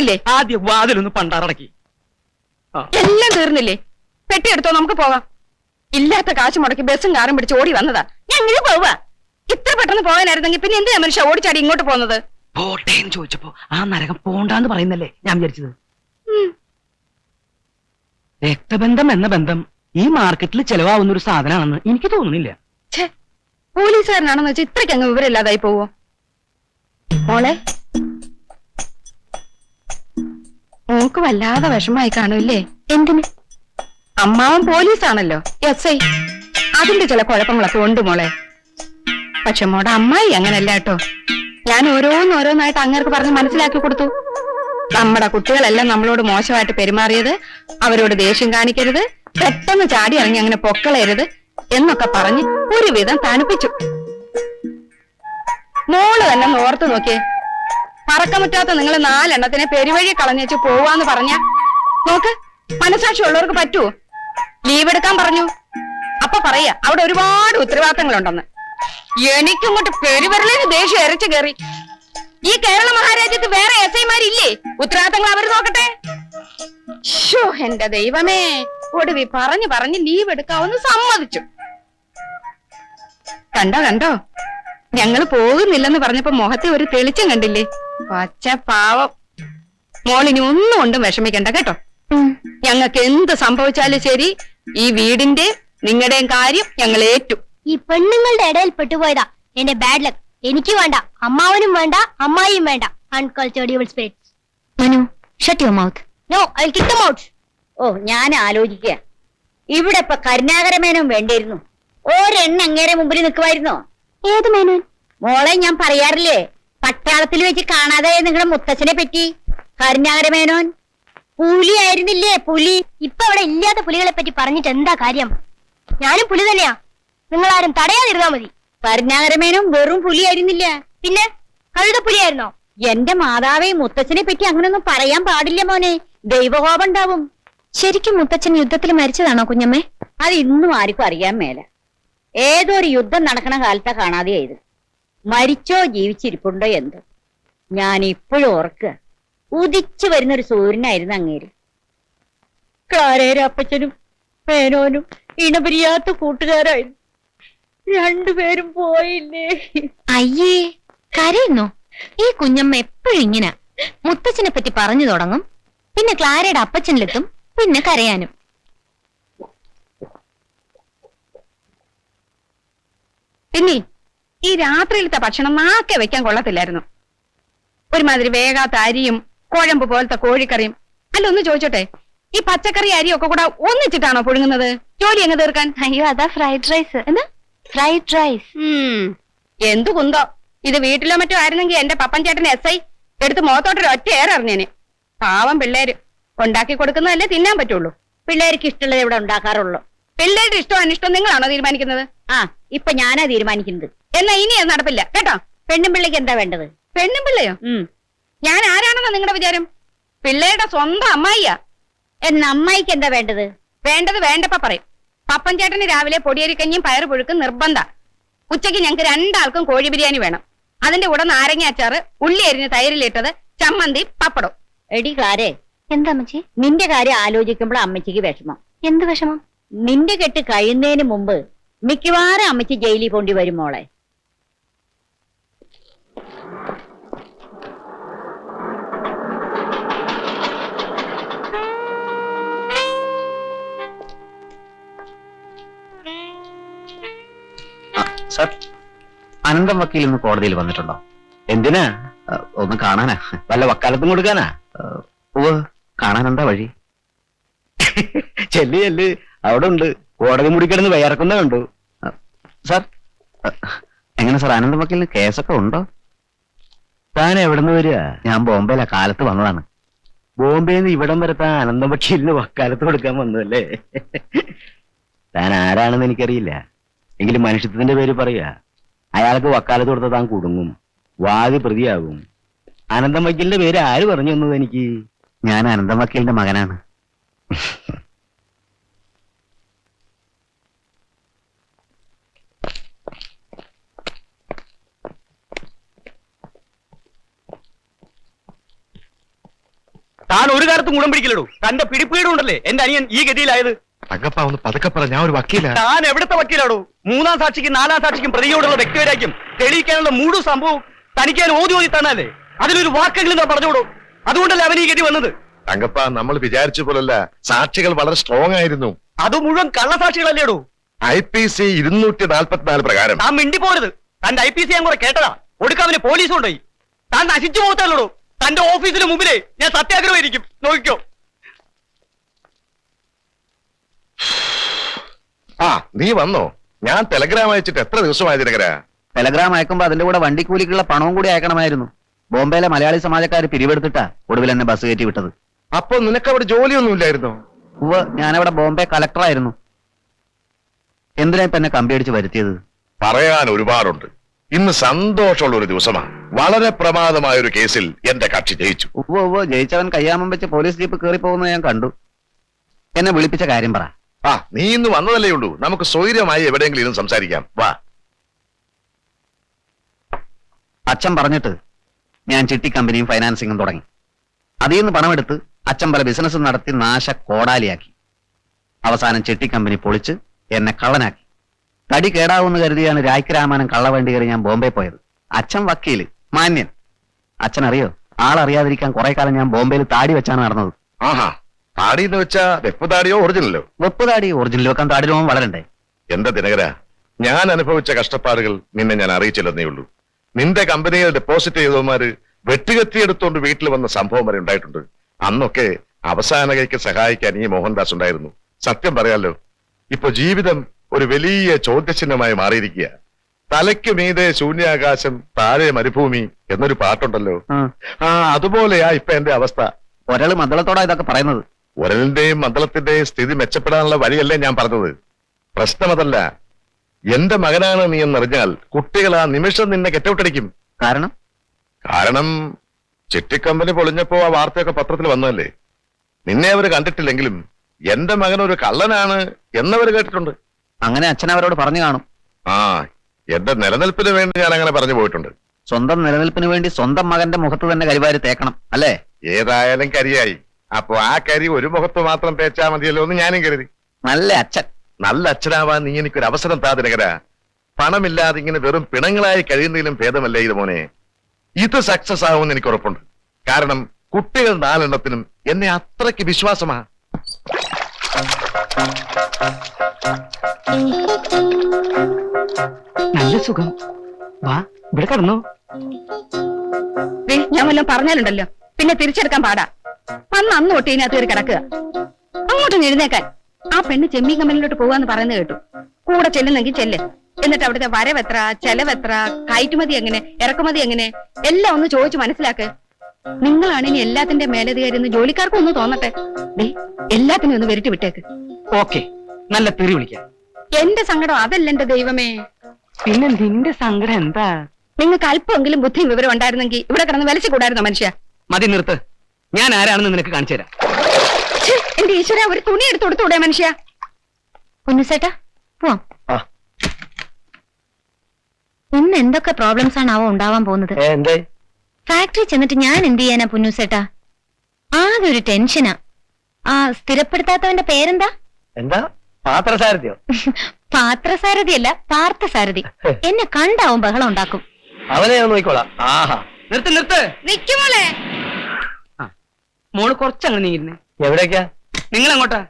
തീർന്നില്ലേ? ആദ്യം വാതിലൊന്ന് പണ്ടാറടക്കി. എല്ലാം തീർന്നില്ലേ? പെട്ടി എടുത്തോ നമുക്ക് പോവാം ഇല്ലാത്ത കാശ് മുടക്കി ബസ്സും കാറും പിടിച്ച് ഓടി വന്നതാ. ഞങ്ങൾ പോവാ. ഇത്ര പെട്ടെന്ന് പോകാനായിരുന്നെങ്കിൽ പിന്നെ എന്തിനാ മനുഷ്യ ഓടിച്ചാടി ഇങ്ങോട്ട് പോകുന്നത്? പോട്ടെ എന്ന് ചോദിച്ചപ്പോ ആ നരകം പോണ്ടാന്ന് പറയുന്നല്ലേ ഞാൻ വിചാരിച്ചത്. രക്തബന്ധം എന്ന ബന്ധം ഈ മാർക്കറ്റിൽ ചെലവാകുന്ന ഒരു സാധനമാണെന്ന് എനിക്ക് തോന്നുന്നില്ല. പോലീസുകാരനാണെന്ന് വെച്ചാൽ ഇത്രയ്ക്ക് അങ്ങ് വിവരമില്ലാതായി പോവോ? മോളെ മോക്ക് വല്ലാതെ വിഷമായി കാണൂല്ലേ എന്തിന്? അമ്മാവൻ പോലീസാണല്ലോ. എസ് ഐ അതിന്റെ ചില കുഴപ്പങ്ങളൊക്കെ ഉണ്ട് മോളെ. പക്ഷെ മോടെ അമ്മായി അങ്ങനല്ല കേട്ടോ. ഞാൻ ഓരോന്നോരോന്നായിട്ട് അങ്ങേർക്ക് പറഞ്ഞ് മനസ്സിലാക്കി കൊടുത്തു. നമ്മുടെ കുട്ടികളെല്ലാം നമ്മളോട് മോശമായിട്ട് പെരുമാറിയത് അവരോട് ദേഷ്യം കാണിക്കരുത് പെട്ടെന്ന് ചാടി ഇറങ്ങി അങ്ങനെ പൊക്കളയരുത് എന്നൊക്കെ പറഞ്ഞ് ഒരുവിധം തണുപ്പിച്ചു. മോൾ തന്നെ ഓർത്ത് നോക്കിയേ. പറക്കമുറ്റാത്ത നിങ്ങൾ നാലെണ്ണത്തിനെ പെരുവഴി കളഞ്ഞേച്ച് പോവാന്ന് പറഞ്ഞ നോക്ക് മനസാക്ഷി ഉള്ളവർക്ക് പറ്റുമോ ലീവ് എടുക്കാൻ പറഞ്ഞു. അപ്പൊ പറയാ അവിടെ ഒരുപാട് ഉത്തരവാദിത്തങ്ങളുണ്ടെന്ന്. എനിക്കിങ്ങോട്ട് പെരുവരലിന് ദേഷ്യം എരച്ചു കയറി. ഈ കേരള മഹാരാജ്യത്ത് വേറെ എസ് ഐമാരില്ലേ? ഉത്തരവാദിത്തങ്ങൾ അവർ നോക്കട്ടെ. ഷോ എന്റെ ദൈവമേ. ഒടുവി പറഞ്ഞു പറഞ്ഞ് ലീവ് എടുക്കാവുന്ന സമ്മതിച്ചു. കണ്ടോ കണ്ടോ? ഞങ്ങൾ പോകുന്നില്ലെന്ന് പറഞ്ഞപ്പോ മുഖത്തെ ഒരു തെളിച്ചം കണ്ടില്ലേ? പച്ച പാവം. മോളിനി ഒന്നും കൊണ്ടും വിഷമിക്കണ്ട കേട്ടോ? ഞങ്ങൾക്ക് എന്ത് സംഭവിച്ചാലും ശരി ഈ വീടിന്റെ നിങ്ങളുടെയും കാര്യം ഞങ്ങൾ ഏറ്റു. ഈ പെണ്ണുങ്ങളുടെ ഇടയിൽ പെട്ടുപോയതാ. എന്റെ ബാഡ് ലക്ക് എനിക്ക് വേണ്ട. അമ്മാവനും വേണ്ട അമ്മായിയും വേണ്ട. Uncultured evil spirits Manu shut your mouth no I kick them out oh ഞാൻ ആലോചിക്കുക. ഇവിടെ ഇപ്പൊ കരുണാകരമേനും വേണ്ടിയിരുന്നു. ഒരെണ്ണ അങ്ങേരെ മുമ്പിൽ നിൽക്കുമായിരുന്നോ? ഏത് മേനോൻ? മോളെ ഞാൻ പറയാറില്ലേ? പട്ടാളത്തിൽ വെച്ച് കാണാതെ നിങ്ങളുടെ മുത്തച്ഛനെ പറ്റി. കരുണാകര മേനോൻ. പുലി ആയിരുന്നില്ലേ? പുലി. ഇപ്പൊ അവിടെ ഇല്ലാത്ത പുലികളെ പറ്റി പറഞ്ഞിട്ട് എന്താ കാര്യം? ഞാനും പുലി തന്നെയാ. നിങ്ങൾ ആരും തടയാതിരുന്നാ മതി. കരുണാകരമേനോൻ വെറും പുലി ആയിരുന്നില്ല. പിന്നെ കഴുത പുലിയായിരുന്നോ? എന്റെ മാതാവേ മുത്തച്ഛനെ പറ്റി അങ്ങനൊന്നും പറയാൻ പാടില്ല മോനെ. ദൈവകോപം ഉണ്ടാവും. ശരിക്കും മുത്തച്ഛൻ യുദ്ധത്തിൽ മരിച്ചതാണോ കുഞ്ഞമ്മേ? അത് ഇന്നും ആർക്കും അറിയാൻ മേല. ഏതോ ഒരു യുദ്ധം നടക്കണ കാലത്താ കാണാതെയായത് മരിച്ചോ ജീവിച്ചിരിപ്പുണ്ടോ എന്ത്? ഞാൻ ഇപ്പോഴും ഓർക്കുക. ഉദിച്ചു വരുന്ന ഒരു സൂര്യനായിരുന്നു അങ്ങേര്. ക്ലാരേര അപ്പച്ചനും മേനോനും ഇണപിരിയാത്ത കൂട്ടുകാരായിരുന്നു. രണ്ടുപേരും പോയില്ലേ? അയ്യേ കരയുന്നു? ഈ കുഞ്ഞമ്മ എപ്പോഴും ഇങ്ങനെ. മുത്തച്ഛനെ പറ്റി പറഞ്ഞു തുടങ്ങും പിന്നെ ക്ലാരയുടെ അപ്പച്ചനിലെത്തും പിന്നെ കരയാനും. പിന്നെ ഈ രാത്രിയിലത്തെ ഭക്ഷണം നാക്കെ വെക്കാൻ കൊള്ളത്തില്ലായിരുന്നു. ഒരുമാതിരി വേഗാത്ത അരിയും കുഴമ്പ് പോലത്തെ കോഴിക്കറിയും. അല്ല ഒന്ന് ചോദിച്ചോട്ടെ ഈ പച്ചക്കറി അരി ഒക്കെ കൂടെ ഒന്നിച്ചിട്ടാണോ പുഴുങ്ങുന്നത്? ജോലി എങ്ങ് തീർക്കാൻ? അയ്യോ അതാ ഫ്രൈഡ് റൈസ് എന്താ? ഫ്രൈഡ് റൈസ് എന്തു കുന്തോ? ഇത് വീട്ടിലോ മറ്റോ ആയിരുന്നെങ്കിൽ എന്റെ പപ്പൻ ചേട്ടൻ എസ് ഐ എടുത്ത് മുഖത്തോട്ടൊരു ഒറ്റ ഏറിഞ്ഞേനെ പാവം പിള്ളേര്. ഉണ്ടാക്കി കൊടുക്കുന്നതല്ലേ തിന്നാൻ പറ്റുള്ളൂ. പിള്ളേർക്ക് ഇഷ്ടമുള്ളത് ഇവിടെ ഉണ്ടാക്കാറുള്ളൂ. പിള്ളേരുടെ ഇഷ്ടം അനിഷ്ടം നിങ്ങളാണോ തീരുമാനിക്കുന്നത്? ആ ഇപ്പൊ ഞാനാ തീരുമാനിക്കുന്നത്. എന്നാ ഇനി അത് നടപ്പില്ല. കേട്ടോ? പെണ്ണും പിള്ളയ്ക്ക് എന്താ വേണ്ടത്? പെണ്ണും പിള്ളയോ? ഞാൻ ആരാണെന്നാ നിങ്ങളുടെ വിചാരം? പിള്ളയുടെ സ്വന്തം അമ്മായിയാ. എന്ന അമ്മായിക്ക് എന്താ വേണ്ടത്? വേണ്ടത് വേണ്ടപ്പ പറയും. പപ്പൻ ചേട്ടന് രാവിലെ പൊടിയരിക്കഞ്ഞും പയറ് പുഴുക്കും നിർബന്ധ. ഉച്ചയ്ക്ക് ഞങ്ങൾക്ക് രണ്ടാൾക്കും കോഴി ബിരിയാണി വേണം. അതിന്റെ കൂടെ നാരങ്ങ അച്ചാറ് ഉള്ളി അരിഞ്ഞ് തൈരിലിട്ടത് ചമ്മന്തി പപ്പടം എടി കാരെ എന്താ അമ്മച്ചി? നിന്റെ കാര്യം ആലോചിക്കുമ്പോൾ അമ്മച്ചിക്ക് വിഷമം. എന്ത് വിഷമം? നിന്റെ കെട്ട് കഴിയുന്നതിന് മുമ്പ് മിക്കവാറും അമ്മച്ചി ജയിലിൽ പോണ്ടി വരും മോളെ. സർ അനന്തം വക്കീൽ ഇന്ന് കോടതിയിൽ വന്നിട്ടുണ്ടോ? എന്തിനാ? ഒന്ന് കാണാനാ. വല്ല വക്കാലത്തും കൊടുക്കാനാ? ഓ കാണാനെന്താ വഴി? ചെല്ലു ചെല്ലു അവിടെ ഉണ്ട്. കോടതി മുറിക്കിടന്ന് വയർക്കുന്ന കണ്ടു. സാർ എങ്ങനെ സാർ? ആനന്ദ വക്കീലിന് കേസൊക്കെ ഉണ്ടോ? താൻ എവിടുന്ന് വരിക? ഞാൻ ബോംബെയിലെ കാലത്ത് വന്നതാണ്. ബോംബെയിൽ നിന്ന് ഇവിടം വരെ താൻ ആനന്ദ വക്കീലിന് വക്കാലത്ത് കൊടുക്കാൻ വന്നതല്ലേ? താൻ ആരാണെന്ന് എനിക്കറിയില്ല. എങ്കിലും മനുഷ്യത്വത്തിന്റെ പേര് പറയുക. അയാൾക്ക് വക്കാലത്ത് കൊടുത്ത താൻ കുടുങ്ങും. വാതി പ്രതിയാകും. അനന്തം വക്കീലിന്റെ പേര് ആര് പറഞ്ഞു തന്നത് എനിക്ക്? ഞാൻ അനന്തം വക്കീലിന്റെ മകനാണ്. താൻ ഒരു കാലത്തും ഗുണം പിടിക്കില്ലടൂ. തന്റെ പിടിപ്പീടുണ്ടല്ലേ? എന്റെ അനിയൻ ഈ ഗതിയിലായത്. തങ്കപ്പ ഒന്ന് പതുക്കെ പറ ഞാൻ ഒരു വക്കീല. താൻ എവിടുത്തെ വക്കീലാടോ? മൂന്നാം സാക്ഷിക്കും നാലാം സാക്ഷിക്കും പ്രതിയോടുള്ള വ്യക്തിവരാക്കും തെളിയിക്കാനുള്ള മൂടു സംഭവം തനിക്ക് ഞാൻ ഓതി ഓതി തന്നാലേ. അതിലൊരു വാക്കെങ്കിലും ഞാൻ പറഞ്ഞോടും അതുകൊണ്ടല്ലേ അവൻ ഈ ഗതി വന്നത്? തങ്കപ്പ നമ്മൾ വിചാരിച്ച പോലല്ല. സാക്ഷികൾ വളരെ സ്ട്രോങ് ആയിരുന്നു. അത് മുഴുവൻ കള്ളസാക്ഷികളല്ലേടോ? ഐ പി സി ഇരുന്നൂറ്റി നാൽപ്പത്തിനാല് പ്രകാരം. താൻ മിണ്ടി പോരുത് തന്റെ ഐ പി സി ഞാൻ കൂടെ കേട്ടതാ. ഒടുക്കാവിന് പോലീസ് കൊണ്ടുപോയി താൻ നശിച്ചു പോകത്തല്ലോ തന്റെ ഓഫീസിന് മുമ്പിലേ ഞാൻ സത്യാഗ്രഹമായിരിക്കും. നോക്കിക്കോ. ആ നീ വന്നോ? ഞാൻ ടെലഗ്രാം അയച്ചിട്ട് എത്ര ദിവസമായി ദിനകര? ടെലഗ്രാം അയക്കുമ്പോ അതിന്റെ കൂടെ വണ്ടിക്കൂലിക്കുള്ള പണവും കൂടി അയക്കണമായിരുന്നു. ബോംബെയിലെ മലയാളി സമാജക്കാർ പിരിവെടുത്തിട്ടാ ഒടുവിൽ എന്നെ ബസ് കയറ്റി വിട്ടത്. അപ്പൊ നിനക്ക് അവിടെ ജോലിയൊന്നും ഇല്ലായിരുന്നോ? ഉവ് ഞാനവിടെ ബോംബെ കളക്ടറായിരുന്നു എന്തിനാ ഇപ്പൊ എന്നെ കമ്പിയടിച്ച് വരുത്തിയത്? പറയാൻ ഒരുപാടുണ്ട്. ഇന്ന് സന്തോഷമുള്ള ഒരു ദിവസമാണ്. വളരെ പ്രമാദമായ ഒരു കേസിൽ എന്റെ കക്ഷി ജയിച്ചു. ഉവ്വ് ഉവ്വ് ജയിച്ചവൻ കയ്യാമം വെച്ച് പോലീസ് ജീപ്പ് കയറി പോകുന്നത് ഞാൻ കണ്ടു. എന്നെ വിളിപ്പിച്ച കാര്യം പറ. ആ നീ ഇന്ന് വന്നതല്ലേ ഉള്ളൂ. നമുക്ക് സ്വൈര്യമായി എവിടെയെങ്കിലും ഇരുന്ന് സംസാരിക്കാം. വാ. അച്ഛൻ പറഞ്ഞിട്ട് ഞാൻ ചിട്ടി കമ്പനിയും ഫൈനാൻസിങ്ങും തുടങ്ങി. അതിൽ നിന്ന് പണമെടുത്ത് അച്ഛൻ പല ബിസിനസ് നടത്തി നാശ കോടാലിയാക്കി. അവസാനം ചിട്ടി കമ്പനി പൊളിച്ച് എന്നെ കള്ളനാക്കി. തടി കേടാവുമെന്ന് കരുതിയാണ് രായ്ക്ക് രാമാനം കള്ളവണ്ടി കയറി ഞാൻ ബോംബെ പോയത്. അച്ഛൻ വക്കീൽ മാന്യൻ. അച്ഛൻ അറിയോ ആളറിയാതിരിക്കാൻ കുറെ കാലം ഞാൻ ബോംബെയിൽ താടി വെച്ചാണ് നടന്നത്. ആഹാ താടി എന്ന് വെച്ചാ വെപ്പ് താടിയോ ഒറിജിനലോ? വെപ്പ് താടി ഒറിജിനൽ വെക്കാൻ താടി രോഗം വളരണ്ടേ? എന്താ ദിനകര ഞാൻ അനുഭവിച്ച കഷ്ടപ്പാടുകൾ നിന്നെ ഞാൻ അറിയിച്ചില്ലെന്നേ ഉള്ളൂ. നിന്റെ കമ്പനിയിൽ ഡെപ്പോസിറ്റ് ചെയ്തവന്മാര് വെട്ടുകത്തിയെടുത്തോണ്ട് വീട്ടിൽ വന്ന സംഭവം വരെ ഉണ്ടായിട്ടുണ്ട്. അന്നൊക്കെ അവസാന കൈക്ക് സഹായിക്കാൻ ഈ മോഹൻദാസ് ഉണ്ടായിരുന്നു. സത്യം പറയാലോ ഇപ്പൊ ജീവിതം ഒരു വലിയ ചോദ്യചിഹ്നമായി മാറിയിരിക്കുക. തലയ്ക്ക് മീതെ ശൂന്യാകാശം താഴെ മരുഭൂമി എന്നൊരു പാട്ടുണ്ടല്ലോ. ആ. അതുപോലെയാ ഇപ്പൊ എന്റെ അവസ്ഥ. ഒരാൾ മദ്ദളത്തോടാ ഇതൊക്കെ പറയുന്നത്. ഒരലിന്റെയും മന്ദലത്തിന്റെയും സ്ഥിതി മെച്ചപ്പെടാനുള്ള വഴിയല്ലേ ഞാൻ പറഞ്ഞത്. പ്രശ്നമതല്ല. എന്റെ മകനാണ് നീ എന്നറിഞ്ഞാൽ കുട്ടികൾ ആ നിമിഷം നിന്നെ കെറ്റൗട്ടടിക്കും കാരണം? കാരണം ചിട്ടിക്കമ്പനി പൊളിഞ്ഞപ്പോ ആ വാർത്തയൊക്കെ പത്രത്തിൽ വന്നതല്ലേ. നിന്നെ അവർ കണ്ടിട്ടില്ലെങ്കിലും എന്റെ മകൻ ഒരു കള്ളനാണ് എന്നവര് കേട്ടിട്ടുണ്ട്. അങ്ങനെ അച്ഛൻ അവരോട് പറഞ്ഞു കാണും. ആ എന്റെ നിലനിൽപ്പിന് വേണ്ടി ഞാൻ അങ്ങനെ പറഞ്ഞു പോയിട്ടുണ്ട്. സ്വന്തം നിലനിൽപ്പിന് വേണ്ടി സ്വന്തം മകന്റെ മുഖത്ത് തന്നെ കരിവാരി തേക്കണം അല്ലേ? ഏതായാലും കരിയായി. അപ്പൊ ആ കരി ഒരു മുഖത്ത് മാത്രം തേച്ചാ മതിയല്ലോ എന്ന് ഞാനും കരുതി. നല്ല അച്ഛൻ. നല്ല അച്ഛനാവാൻ നീ എനിക്കൊരു അവസരം താതിരകര പണമില്ലാതെ ഇങ്ങനെ വെറും പിണങ്ങളായി കഴിയുന്നതിലും ഭേദമല്ലേ ഇത് മോനെ? ഇത് സക്സസ് ആവുമെന്ന് എനിക്ക് ഉറപ്പുണ്ട്. കാരണം കുട്ടികൾ നാലെണ്ണത്തിനും എന്നെ അത്രയ്ക്ക് വിശ്വാസമാ. നല്ല സുഖം. വാ ഇവിടെ കടന്നു. ഞാൻ വല്ലതും പറഞ്ഞാലുണ്ടല്ലോ. പിന്നെ തിരിച്ചെടുക്കാൻ പാടാ. അന്ന് അന്ന് തൊട്ട് ഇതിനകത്ത് കയറി കിടക്കുക. അങ്ങോട്ടും എഴുന്നേക്കാൻ. ആ പെണ്ണ് ചെമ്മീൻ കമ്പനിയിലോട്ട് പോവാന്ന് പറയുന്നത് കേട്ടു. കൂടെ ചെല്ലുന്നെങ്കിൽ ചെല്ല്. എന്നിട്ട് അവിടുത്തെ വരവെത്ര ചെലവെത്ര കയറ്റുമതി എങ്ങനെ ഇറക്കുമതി എങ്ങനെ എല്ലാം ഒന്ന് ചോദിച്ചു മനസ്സിലാക്ക്. നിങ്ങളാണ് ഇനി എല്ലാത്തിന്റെ മേലധികാരി എന്ന് ജോലിക്കാർക്കും ഒന്ന് തോന്നട്ടെ. എല്ലാത്തിനും ഒന്ന് വെരിട്ടി വിട്ടേക്ക്. ഓക്കെ. നല്ല തെറി വിളിക്കാം. എന്റെ സങ്കടം അതല്ല എന്റെ ദൈവമേ. പിന്നെ നിന്റെ സങ്കടം എന്താ? നിങ്ങൾക്ക് അല്പമെങ്കിലും ബുദ്ധിയും വിവരം ഉണ്ടായിരുന്നെങ്കിൽ ഇവിടെ കിടന്ന് വലിച്ചു കൂടായിരുന്നോ മനുഷ്യ? മതി നിർത്ത്. ഞാൻ ആരാണെന്ന് നിനക്ക് കാണിച്ചു തരാം. ഛെ, എന്റെ ഈശ്വര ഒരു തുണി എടുത്തു കൊടുത്തൂടെ മനുഷ്യ. പൊന്നുസേട്ടാ പോവാം. ഇന്ന് എന്തൊക്കെ പ്രോബ്ലംസ് ആണ് അവ ഉണ്ടാവാൻ പോകുന്നത്? എന്തേ? ഫാക്ടറി ചെന്നിട്ട് ഞാൻ എന്ത് ചെയ്യാനാ പുന്നൂസേട്ടാ ആകെ ഒരു ടെൻഷനാ ആ സ്ഥിരപ്പെടുത്താത്തവന്റെ പേരെന്താ? എന്താ? പാത്രസാരഥ്യോ? പാത്രസാരഥിയല്ല പാർത്ഥസാരഥി. എന്നെ കണ്ടാവും ബഹളം ഉണ്ടാക്കും. അവനെ ഞാൻ നോക്കിക്കോളാം. ആഹാ. നിർത്ത് നിർത്ത്. നിക്കുമോളെ മോൾ. കുറച്ചങ്ങനെ നീങ്ങുന്നേ. എവിടേക്കാ? നിങ്ങൾ അങ്ങോട്ടാ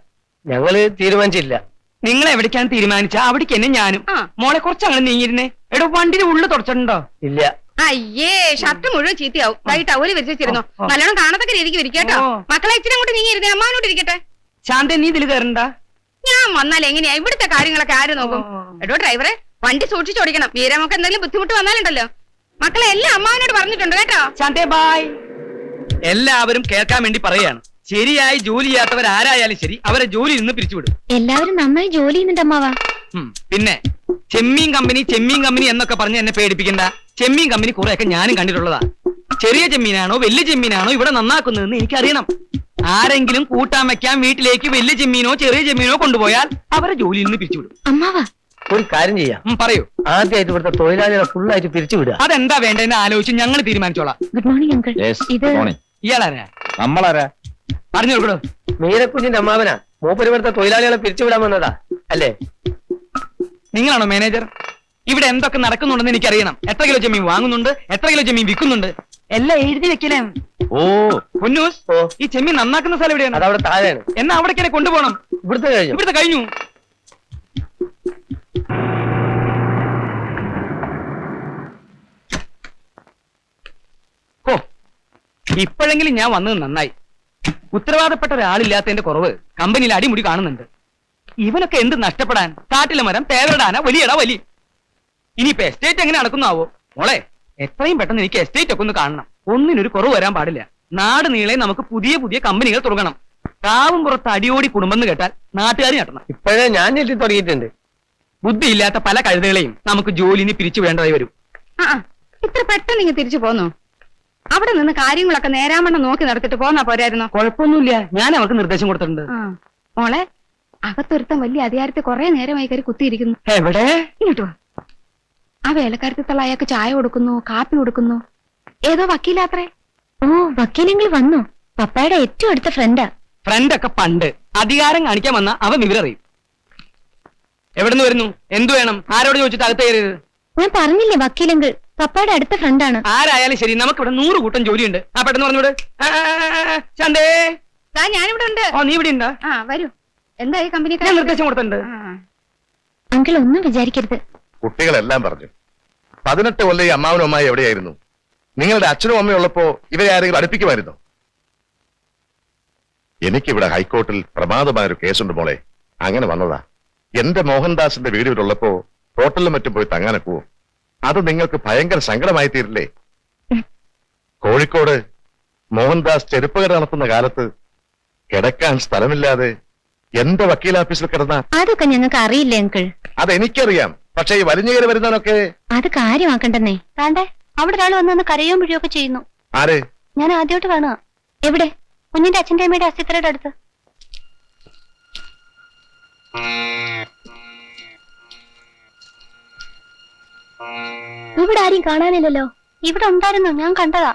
ഞങ്ങൾ തീരുമാനിച്ചില്ല. നിങ്ങൾ എവിടേക്കാണ് തീരുമാനിച്ച? അവിടേക്ക് എന്നെ ഞാനും. മോളെ കുറച്ച് നീങ്ങിരുന്നേ എടോ വണ്ടിന്റെ ഉള്ളു തുടച്ചിട്ടുണ്ടോ? ഇല്ല. അയ്യേ ഷർട്ട് മുഴുവൻ ചീത്തയാവും. വൈകിട്ട് അവർ വിരിച്ചിരുന്നു. നല്ലോണം കാണത്തക്ക രീതിക്ക് വിരിക്കട്ടോ മക്കളെ ഇച്ചിരി അങ്ങോട്ട് നീങ്ങിയിരുന്നേ അമ്മാവനോട്ട് ഇരിക്കട്ടെ. ശാന്ത നീ ഇതിൽ കയറണ്ട. ഞാൻ വന്നാൽ എങ്ങനെയാ? ഇവിടുത്തെ കാര്യങ്ങളൊക്കെ ആര് നോക്കും. എടോ ഡ്രൈവറെ വണ്ടി സൂക്ഷിച്ചോടിക്കണം വീരമൊക്കെ എന്തെങ്കിലും ബുദ്ധിമുട്ട് വന്നാലുണ്ടല്ലോ. മക്കളെ എല്ലാം അമ്മാവനോട് പറഞ്ഞിട്ടുണ്ട് കേട്ടോ. ശാന്തേ ബായ് എല്ലാവരും കേൾക്കാൻ വേണ്ടി പറയാണ് ശരിയായി ജോലി ചെയ്യാത്തവർ ആരായാലും ശരി അവരെ ജോലി നിന്ന് പിരിച്ചുവിടും. എല്ലാവരും നന്നായി ജോലി ചെയ്യുന്നുണ്ട് അമ്മാവാ. ഉം. പിന്നെ ചെമ്മീൻ കമ്പനി ചെമ്മീൻ കമ്പനി എന്നൊക്കെ പറഞ്ഞ് എന്നെ പേടിപ്പിക്കണ്ട. ചെമ്മീൻ കമ്പനി കുറെയൊക്കെ ഞാനും കണ്ടിട്ടുള്ളതാ. ചെറിയ ചെമ്മീനാണോ വലിയ ചെമ്മീനാണോ ഇവിടെ നന്നാക്കുന്നതെന്ന് എനിക്കറിയണം. ആരെങ്കിലും കൂട്ടാൻ വെക്കാൻ വീട്ടിലേക്ക് വലിയ ചെമ്മീനോ ചെറിയ ചെമ്മീനോ കൊണ്ടുപോയാൽ അവരെ ജോലിയിൽ നിന്ന് പിരിച്ചുവിടും. അമ്മാവാ. ഒരു കാര്യം ചെയ്യാം. ഉം, പറയൂ. ആദ്യമായിട്ട് ഇവിടുത്തെ തൊഴിലാളികളെ ഫുള്ളായിട്ട് പിരിച്ചു വിടുക അതെന്താ വേണ്ടതെന്ന് ആലോചിച്ച് ഞങ്ങൾ തീരുമാനിച്ചോളാം. ഗുഡ് മോർണിംഗ് അങ്കിൾ ഇത് ഇയാളാരാ? നമ്മളാരാ? പറഞ്ഞു കൊടുക്കടോ മീരക്കുഞ്ഞിന്റെ അമ്മാവനാ. മൂപ്പരിവിടുത്തെ തൊഴിലാളികളെ പിരിച്ചുവിടാൻ വന്നതാ. അല്ലേ? നിങ്ങളാണോ മാനേജർ ഇവിടെ എന്തൊക്കെ നടക്കുന്നുണ്ടെന്ന് എനിക്ക് അറിയണം എത്ര കിലോ ജമീൻ വാങ്ങുന്നുണ്ട്? എത്ര കിലോ ജമീൻ വിൽക്കുന്നുണ്ട്? എല്ലാം എഴുതി വെക്കലേ ഓ. പൊന്നൂസ് ഓ. ഈ ചെമ്മീൻ നന്നാക്കുന്ന സ്ഥലം എവിടെയാണ്? അതവിടെ താഴെയാണ്. എന്നാ അവിടേക്ക് എന്നെ കൊണ്ടുപോകണം. ഇവിടുത്തെ കഴിഞ്ഞു? ഇവിടുത്തെ കഴിഞ്ഞു. ഇപ്പോഴെങ്കിലും ഞാൻ വന്നത് നന്നായി. ഉത്തരവാദപ്പെട്ട ഒരാളില്ലാത്തതിന്റെ കുറവ് കമ്പനിയിൽ അടിമുടി കാണുന്നുണ്ട്. ഇവനൊക്കെ എന്ത് നഷ്ടപ്പെടാൻ? കാട്ടിലെ മരം തേവരടാന വലിയടാ വലി. ഇനിയിപ്പോ എസ്റ്റേറ്റ് എങ്ങനെ നടക്കുന്നാവോ? മോളെ എത്രയും പെട്ടെന്ന് എനിക്ക് എസ്റ്റേറ്റ് ഒക്കെ ഒന്ന് കാണണം. ഒന്നിനൊരു കുറവ് വരാൻ പാടില്ല. നാട് നീളെ നമുക്ക് പുതിയ പുതിയ കമ്പനികൾ തുടങ്ങണം. കാവും പുറത്ത് അടിയോടി കുടുംബം എന്ന് കേട്ടാൽ നാട്ടുകാർ ഞെട്ടണം. ഇപ്പോഴേ ഞാൻ ഞെട്ടി തുടങ്ങിയിട്ടുണ്ട്. ബുദ്ധിയില്ലാത്ത പല കഴുതകളെയും നമുക്ക് ജോലിന് പിരിച്ചു വേണ്ടതായി വരും. ആ ആ, ഇത്ര പെട്ടെന്ന് ഇങ്ങ് തിരിച്ചു പോന്നു? അവിടെ നിന്ന് കാര്യങ്ങളൊക്കെ നേരാമണ്ണം നോക്കി നടത്തിട്ട് പോന്നാ പോരായിരുന്നോ? കുഴപ്പമൊന്നുമില്ല. ഞാൻ അവർക്ക് നിർദ്ദേശം കൊടുത്തിട്ടുണ്ട്. ആ. മോളെ അകത്തൊരുത്തം വലിയ അധികാരത്തെ കുറെ നേരമായി കയറി കുത്തിയിരിക്കുന്നു. എവിടെ? ഇങ്ങോട്ട് വാ. ആ വേലക്കാരത്തിത്തുള്ള അയാൾക്ക് ചായ കൊടുക്കുന്നു കാപ്പി കൊടുക്കുന്നു. ഏതോ വക്കീലാത്രേ? ഓ വക്കീലെങ്കിൽ വന്നു. പപ്പായുടെ ഏറ്റവും അടുത്ത ഫ്രണ്ടാ ഫ്രണ്ട് ഒക്കെ പണ്ട്. അധികാരം കാണിക്കാൻ വന്ന അവൻ വിവരറിയും എവിടുന്ന് വരുന്നു? എന്തു വേണം? ആരോട് ചോദിച്ചിട്ട് അകത്ത് കയറിയത്? ഞാൻ പറഞ്ഞില്ലേ വക്കീലെങ്കിൽ. പപ്പായുടെ അടുത്ത ഫ്രണ്ടാണ് ആരായാലും ശരി നമുക്ക് ഇവിടെ നൂറ് കൂട്ടം ജോലിയുണ്ട്. ആ പെട്ടെന്ന് പറഞ്ഞോട്. ശാന്തേ ഞാനിവിടെ ഉണ്ട്. ഓ നീ ഇവിടെ ഉണ്ടോ ആ വരൂ. എന്തായി ഈ കമ്പനി നിർദ്ദേശം കൊടുത്തിട്ടുണ്ട്. അങ്കിൾ ഒന്നും വിചാരിക്കരുത്. കുട്ടികളെല്ലാം പറഞ്ഞു. പതിനെട്ട് കൊല്ലം ഈ അമ്മാവനും അമ്മായി എവിടെയായിരുന്നു? നിങ്ങളുടെ അച്ഛനും അമ്മയും ഉള്ളപ്പോ ഇവരെ ആരെങ്കിലും അടുപ്പിക്കുമായിരുന്നോ? എനിക്കിവിടെ ഹൈക്കോർട്ടിൽ പ്രമാദമായൊരു കേസുണ്ട് മോളെ. അങ്ങനെ വന്നതാ. എന്റെ മോഹൻദാസിന്റെ വീട് ഇവിടെ ഉള്ളപ്പോ ഹോട്ടലിലും മറ്റും പോയി തങ്ങാനൊക്കുവോ അത് നിങ്ങൾക്ക് ഭയങ്കര സങ്കടമായി തീരില്ലേ കോഴിക്കോട് മോഹൻദാസ് ചെരുപ്പകര നടത്തുന്ന കാലത്ത് കിടക്കാൻ സ്ഥലമില്ലാതെ എന്റെ വക്കീൽ ഓഫീസിൽ കിടന്ന? അതൊക്കെ ഞങ്ങൾക്ക് അറിയില്ല അങ്കിൾ. അതെനിക്കറിയാം. പക്ഷേ ഈ വലിഞ്ഞുകയറി വരുന്നവനൊക്കെ അത് കാര്യമാക്കണ്ടെന്നേ. താണ്ടേ അവിടെ ഒരാൾ വന്നു കരയോ മുഴിയൊക്കെ ചെയ്യുന്നു. ആര്? ഞാൻ ആദ്യമായിട്ട് കാണുക. എവിടെ? കുഞ്ഞിന്റെ അച്ഛന്റെ അമ്മയുടെ അസ്ഥിത്രയുടെ അടുത്ത്. ഇവിടെ ആരും കാണാനില്ലല്ലോ. ഇവിടെ ഉണ്ടായിരുന്നു? ഞാൻ കണ്ടതാ.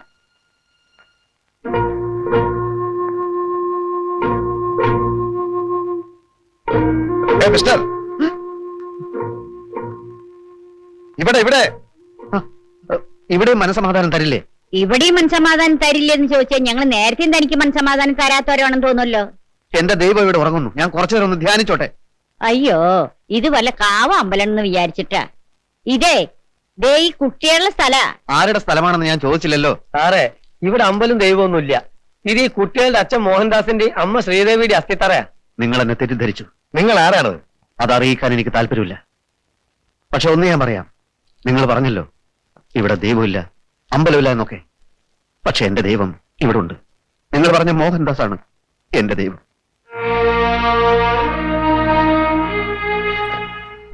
മിസ്റ്റർ. ഇവിടെ ഇവിടെ. ഇവിടെ മനസമാധാനം തരില്ലേ? ഇവിടെയും മനസമാധാനം തരില്ലെന്ന് ചോദിച്ചാൽ ഞങ്ങൾ നേരത്തെ തനിക്ക് മനസമാധാനം തരാത്തവരാണെന്ന് തോന്നുമല്ലോ എന്റെ ദൈവം ഇവിടെ ഉറങ്ങുന്നു. ഞാൻ കുറച്ചു നേരം ഒന്ന് ധ്യാനിച്ചോട്ടെ. അയ്യോ ഇത് വല്ല കാവ അമ്പലം എന്ന് വിചാരിച്ചിട്ടാ. ഇതേ ദേ ഈ കുട്ടികളുടെ സ്ഥല. ആരുടെ സ്ഥലമാണെന്ന് ഞാൻ ചോദിച്ചില്ലല്ലോ. സാറേ ഇവിടെ അമ്പലും ദൈവമൊന്നുമില്ല. ഇത് ഈ കുട്ടികളുടെ അച്ഛൻ മോഹൻദാസിന്റെ അമ്മ ശ്രീദേവിയുടെ അസ്ഥിത്തറയാ. നിങ്ങൾ എന്നെ തെറ്റിദ്ധരിച്ചു. നിങ്ങൾ ആരാണ് അത് അറിയിക്കാൻ എനിക്ക് താല്പര്യമില്ല. പക്ഷെ ഒന്ന് ഞാൻ പറയാം. നിങ്ങൾ പറഞ്ഞല്ലോ ഇവിടെ ദൈവമില്ല അമ്പലമില്ല എന്നൊക്കെ. പക്ഷെ എന്റെ ദൈവം ഇവിടെ ഉണ്ട്. നിങ്ങൾ പറഞ്ഞ മോഹൻദാസ് ആണ് എന്റെ ദൈവം.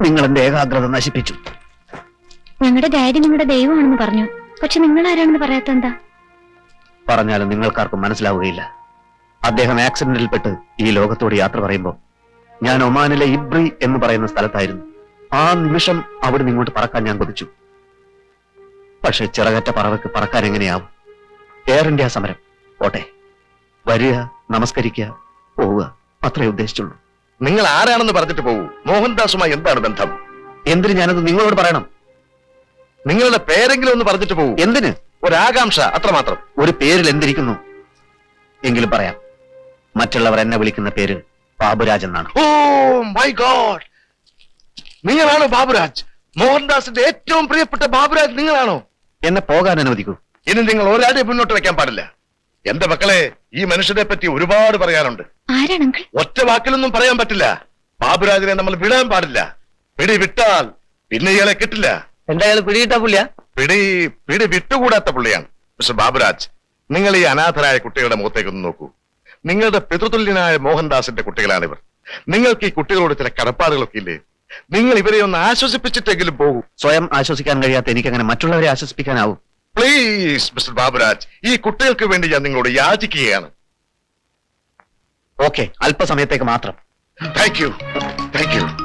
നിങ്ങൾ എന്റെ ഏകാഗ്രത നശിപ്പിച്ചു. ഞങ്ങളുടെ ഡാഡി നിങ്ങളുടെ ദൈവമാണെന്ന് പറഞ്ഞു. പക്ഷെ നിങ്ങൾ ആരാണെന്ന് പറയാത്ത എന്താ പറഞ്ഞാലും നിങ്ങൾക്കാർക്കും മനസ്സിലാവുകയില്ല. അദ്ദേഹം ആക്സിഡന്റിൽപ്പെട്ട് ഈ ലോകത്തോട് യാത്ര പറയുമ്പോൾ ഞാൻ ഒമാനിലെ ഇബ്രി എന്ന് പറയുന്ന സ്ഥലത്തായിരുന്നു. ആ നിമിഷം അവിടെ ഇങ്ങോട്ട് പറക്കാൻ ഞാൻ കൊതിച്ചു. പക്ഷെ ചിറകറ്റ പറവയ്ക്ക് പറക്കാൻ എങ്ങനെയാവും? എയർ ഇന്ത്യ സമരം. ഓട്ടെ വരിക നമസ്കരിക്കുക പോവുക. അത്രേ ഉദ്ദേശിച്ചുള്ളൂ. നിങ്ങൾ ആരാണെന്ന് പറഞ്ഞിട്ട് പോകൂ. മോഹൻദാസുമായി എന്താണ് ബന്ധം? എന്തിന് ഞാനത് നിങ്ങളോട് പറയണം? നിങ്ങളുടെ പേരെങ്കിലും ഒന്ന് പറഞ്ഞിട്ട് പോകൂ. എന്തിന്? ഒരാകാംക്ഷ അത്രമാത്രം. ഒരു പേരിൽ എന്തിരിക്കുന്നു? എങ്കിലും പറയാം. മറ്റുള്ളവർ എന്നെ വിളിക്കുന്ന പേര് ബാബുരാജ് എന്നാണ്. ഓ മൈ ഗോഡ് നിങ്ങളാണോ ബാബുരാജ്? മോഹൻദാസിന്റെ ഏറ്റവും പ്രിയപ്പെട്ട ബാബുരാജ് നിങ്ങളാണോ? എന്നെ പോകാൻ അനുവദിക്കൂ. ഇനി നിങ്ങൾ ഒരാളെ മുന്നോട്ട് വെക്കാൻ പാടില്ല. എന്റെ മക്കളെ ഈ മനുഷ്യനെ പറ്റി ഒരുപാട് പറയാനുണ്ട്. ആരാണ് അങ്കിൾ ഒറ്റ വാക്കിലൊന്നും പറയാൻ പറ്റില്ല. ബാബുരാജിനെ നമ്മൾ വിടാൻ പാടില്ല. പിടി വിട്ടാൽ പിന്നെ ഇയാളെ കിട്ടില്ല. എന്തായാലും പിടികിട്ടാ പുള്ളിയ? പിടി പിടി വിട്ടുകൂടാത്ത പുള്ളിയാണ് മിസ്റ്റർ ബാബുരാജ്. നിങ്ങൾ ഈ അനാഥരായ കുട്ടികളുടെ മുഖത്തേക്കൊന്ന് നോക്കൂ. നിങ്ങളുടെ പിതൃതുല്യനായ മോഹൻദാസിന്റെ കുട്ടികളാണിവർ. നിങ്ങൾക്ക് ഈ കുട്ടികളോട് ചില കടപ്പാടുകളൊക്കെ ഇല്ലേ? നിങ്ങൾ ഇവരെ ഒന്ന് ആശ്വസിപ്പിച്ചിട്ടെങ്കിലും പോകും. സ്വയം ആശ്വസിക്കാൻ കഴിയാത്ത എനിക്ക് അങ്ങനെ മറ്റുള്ളവരെ ആശ്വസിപ്പിക്കാനാവും. പ്ലീസ് മിസ്റ്റർ ബാബുരാജ് ഈ കുട്ടികൾക്ക് വേണ്ടി ഞാൻ നിങ്ങളോട് യാചിക്കുകയാണ്. ഓക്കെ അല്പസമയത്തേക്ക് മാത്രം. Thank you thank you